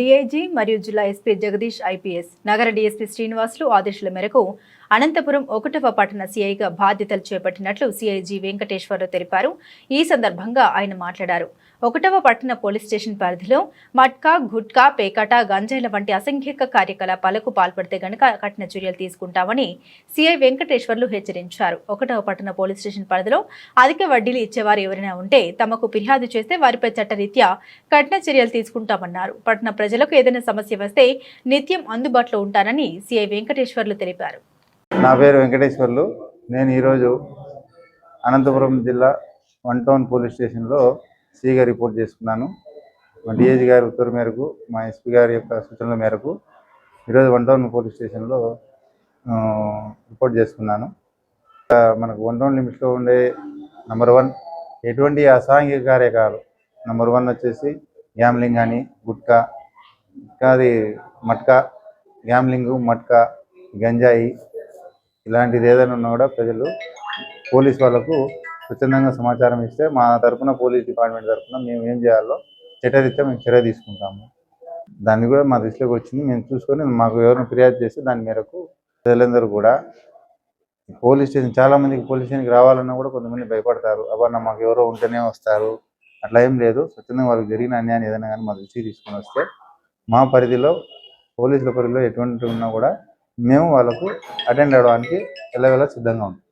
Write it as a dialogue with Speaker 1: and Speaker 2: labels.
Speaker 1: DIG మరియు జిల్లా SP Jagadish IPS నగర డీఎస్పీ శ్రీనివాసులు ఆదేశాల మేరకు అనంతపురం ఒకటవ పట్టణ సీఐగా బాధ్యతలు చేపట్టినట్లు సీఐజీ వెంకటేశ్వరరావు తెలిపారు. ఈ సందర్భంగా ఆయన మాట్లాడారు. ఒకటవ పట్టణ పోలీస్ స్టేషన్ పరిధిలో మట్కా గుట్కా పేకాట గంజాయిల వంటి అసంఖ్యాక కార్యకలాపాలకు పాల్పడితే గనక కఠిన చర్యలు తీసుకుంటామని సీఐ వెంకటేశ్వర్లు హెచ్చరించారు. ఒకటవ పట్టణ పోలీస్ స్టేషన్ పరిధిలో అధిక వడ్డీలు ఇచ్చేవారు ఎవరైనా ఉంటే తమకు ఫిర్యాదు చేస్తే వారిపై చట్టరీత్యా కఠిన చర్యలు తీసుకుంటామన్నారు. పట్టణ ప్రజలకు ఏదైనా సమస్య వస్తే నిత్యం అందుబాటులో ఉంటానని సీఐ వెంకటేశ్వర్లు తెలిపారు.
Speaker 2: నా పేరు వెంకటేశ్వర్లు. నేను ఈరోజు అనంతపురం జిల్లా వన్ టౌన్ పోలీస్ స్టేషన్లో సిగా రిపోర్ట్ చేసుకున్నాను. డిఐజీ గారి ఉత్తర్వు మేరకు మా ఎస్పీ గారి యొక్క సూచనల మేరకు ఈరోజు వన్ టౌన్ పోలీస్ స్టేషన్లో రిపోర్ట్ చేసుకున్నాను. మనకు వన్ టౌన్ లిమిట్స్లో ఉండే నెంబర్ వన్ ఎటువంటి అసాంఘిక కార్యకాలు నెంబర్ వన్ వచ్చేసి గ్యామ్లింగ్ కానీ గుట్కా ఇంకా అది మట్కా గ్యామ్లింగ్ మట్కా గంజాయి ఇలాంటిది ఏదైనా ఉన్నా కూడా ప్రజలు పోలీస్ వాళ్ళకు స్వచ్ఛందంగా సమాచారం ఇస్తే మా తరపున పోలీస్ డిపార్ట్మెంట్ తరఫున మేము ఏం చేయాలో చట్టరీత్యా మేము చర్య తీసుకుంటాము. దాన్ని కూడా మా దృష్టిలోకి వచ్చింది. మేము చూసుకొని మాకు ఎవరిని ఫిర్యాదు చేస్తే దాని మేరకు ప్రజలందరూ కూడా పోలీస్ స్టేషన్ చాలా మందికి పోలీస్ స్టేషన్కి రావాలన్నా కూడా కొంతమంది భయపడతారు. అబ్బా మాకు ఎవరో ఉంటేనే వస్తారు. అట్లా ఏం లేదు. స్వచ్ఛందంగా వాళ్ళకి జరిగిన అన్యాయం ఏదైనా కానీ మా దృష్టికి తీసుకొని వస్తే మా పరిధిలో పోలీసుల పరిధిలో ఎటువంటి ఉన్నా కూడా మేము వాళ్ళకు అటెండ్ అవ్వడానికి వెళ్ళవేళ సిద్ధంగా ఉంటాం.